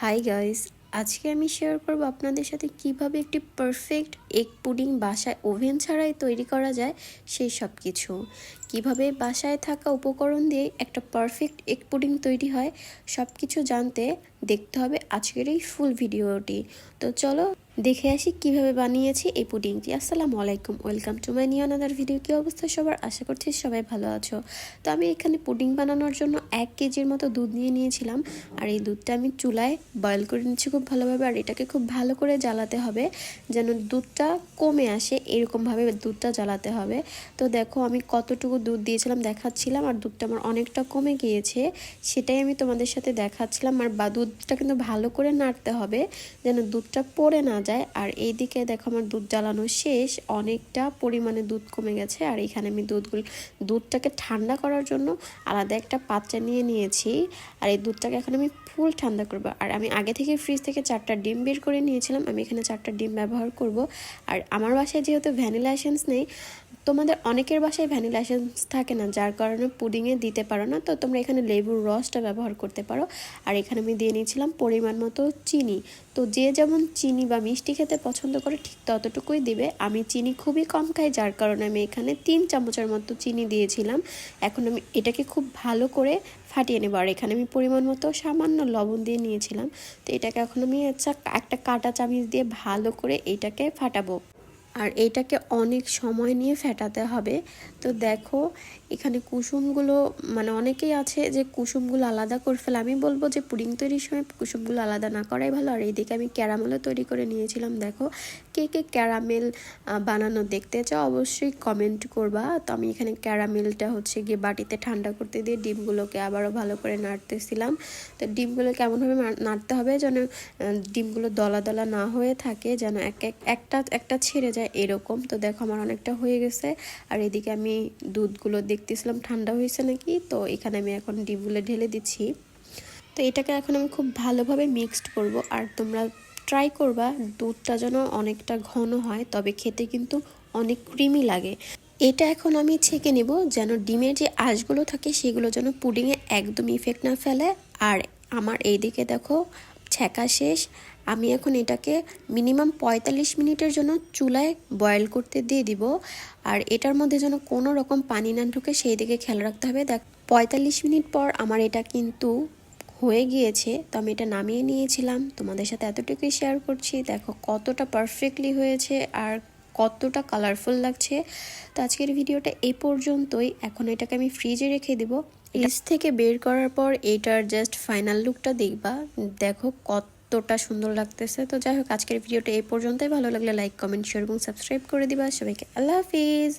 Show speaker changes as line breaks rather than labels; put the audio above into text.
Hi guys আজকে আমি share করব আপনাদের সাথে কীভাবে একটি পারফেক্ট এগ পুডিং বাসায় ওভেন ছাড়াই তৈরি করা যায়, সেই সব কিছু। কীভাবে বাসায় থাকা উপকরণ দিয়ে একটা পারফেক্ট এগ পুডিং তৈরি হয়, সব কিছু জানতে দেখতে হবে আজকের এই ফুল ভিডিওটি তো চলো দেখে আসি কীভাবে বানিয়েছি এই পুডিংটি। আসসালামু আলাইকুম। Welcome to my new another video. কী অবস্থা সবার? আশা করছি সবাই ভালো আছো। তো আমি এখানে পুডিং বানানোর জন্য এক কেজির মতো দুধ নিয়ে নিয়েছিলাম। আর এই দুধটা আমি চুলায় বয়েল করে নিচ্ছি খুব ভালোভাবে। আর এটাকে খুব ভালো করে জ্বালাতে হবে যেন দুধটা কমে আসে এরকমভাবে দুধটা জ্বালাতে হবে। তো দেখো আমি কতটুকু দুধ দিয়েছিলাম দেখাচ্ছিলাম। আর দুধটা আমার অনেকটা কমে গিয়েছে সেটাই আমি তোমাদের সাথে দেখাচ্ছিলাম। আর বা দুধটা কিন্তু ভালো করে নাড়তে হবে যেন দুধটা পড়ে না যায় আর এই দিকে দেখো আমার দুধ জ্বালানো শেষ। অনেকটা পরিমাণে দুধ কমে গেছে। আর এখানে আমি দুধগুলো, দুধটাকে ঠান্ডা করার জন্য আলাদা একটা পাত্রে নিয়ে নিয়েছি। আর এই দুধটাকে এখন আমি ফুল ঠান্ডা করব। আর আমি আগে থেকে ফ্রিজ থেকে চারটা ডিম বের করে নিয়েছিলাম। আমি এখানে চারটা ডিম ব্যবহার করব। আর আমার বাসায় যেহেতু ভ্যানিলা এসেন্স নেই, তোমাদের অনেকের বাসায় ভ্যানিলা এসেন্স থাকে না, যার কারণে পুডিংয়ে দিতে পারো না। তো তোমরা এখানে লেবুর রসটা ব্যবহার করতে পারো। আর এখানে আমি দিয়ে নিয়েছিলাম পরিমাণ মতো চিনি। তো যে যেমন চিনি বা খেতে পছন্দ করে ঠিক ততটুকুই দিবে। আমি চিনি খুবই কম খাই, যার কারণে আমি এখানে তিন চামচের মতো চিনি দিয়েছিলাম। এখন আমি এটাকে খুব ভালো করে ফাটিয়ে নেব। আর এখানে আমি পরিমাণ মতো সামান্য লবণ দিয়ে নিয়েছিলাম। তো এটাকে এখন আমি আচ্ছা একটা কাটা চামিচ দিয়ে ভালো করে এটাকে ফাটাবো। আর এইটাকে অনেক সময় নিয়ে ফেটাতে হবে। তো দেখো, এখানে কুসুমগুলো মানে অনেকেই আছে যে কুসুমগুলো আলাদা করে ফেলে। আমি বলব যে পুডিং তৈরির সময় কুসুমগুলো আলাদা না করাই ভালো। আর এইদিকে আমি ক্যারামেলও তৈরি করে নিয়েছিলাম। দেখো, কে কে ক্যারামেল বানানো দেখতে চাও অবশ্যই কমেন্ট করবা। তো আমি এখানে ক্যারামেলটা হচ্ছে গিয়ে বাটিতে ঠান্ডা করতে দিয়ে ডিমগুলোকে আবারও ভালো করে নাড়তেছিলাম। তো ডিমগুলো কেমনভাবে নাড়তে হবে যেন ডিমগুলো দলা দলা না হয়ে থাকে, যেন এক, একটা একটা ছেড়ে যায়। এরকম। তো দেখো আমার অনেকটা হয়ে গেছে। আর এদিকে আমি দুধগুলো দেখতেছিলাম, ঠান্ডা হয়েছে নাকি? তো এখানে আমি এখন ডিমগুলো ঢেলে দিচ্ছি। তো এটাকে এখন আমি খুব ভালোভাবে মিক্সড করব। আর তোমরা ট্রাই করবা, দুধটা যেন অনেকটা ঘন হয়, তবে খেতে কিন্তু অনেক ক্রিমি লাগে। এটা এখন আমি ছেঁকে নেব, যেন ডিমের যে আঁশগুলো থাকে, সেগুলো যেন পুডিংয়ে একদম ইফেক্ট না ফেলে। আর আমার এইদিকে দেখো, ছেঁকা শেষ। আমি এখন এটাকে মিনিমাম পঁয়তাল্লিশ মিনিটের জন্য চুলায় বয়েল করতে দিয়ে দিব। আর এটার মধ্যে যেন কোনো রকম পানি না ঢুকে সেই দিকে খেয়াল রাখতে হবে। দেখ পঁয়তাল্লিশ মিনিট পর আমার এটা কিন্তু হয়ে গিয়েছে। তো আমি এটা নামিয়ে নিয়েছিলাম। তোমাদের সাথে এতটুকুই শেয়ার করছি। দেখো কতটা পারফেক্টলি হয়েছে আর কতটা কালারফুল লাগছে। তো আজকের ভিডিওটা এই পর্যন্তই। এখন এটাকে আমি ফ্রিজে রেখে দেবো। ফ্রিজ থেকে বের করার পর এইটার জাস্ট ফাইনাল লুকটা দেখবা। দেখো কতটা সুন্দর লাগতেছে। তো যাই হোক, আজকের ভিডিওটা এই পর্যন্তই। ভালো লাগলে লাইক কমেন্ট শেয়ার এবং সাবস্ক্রাইব করে দিবা। সবাইকে আল্লাহ হাফিজ।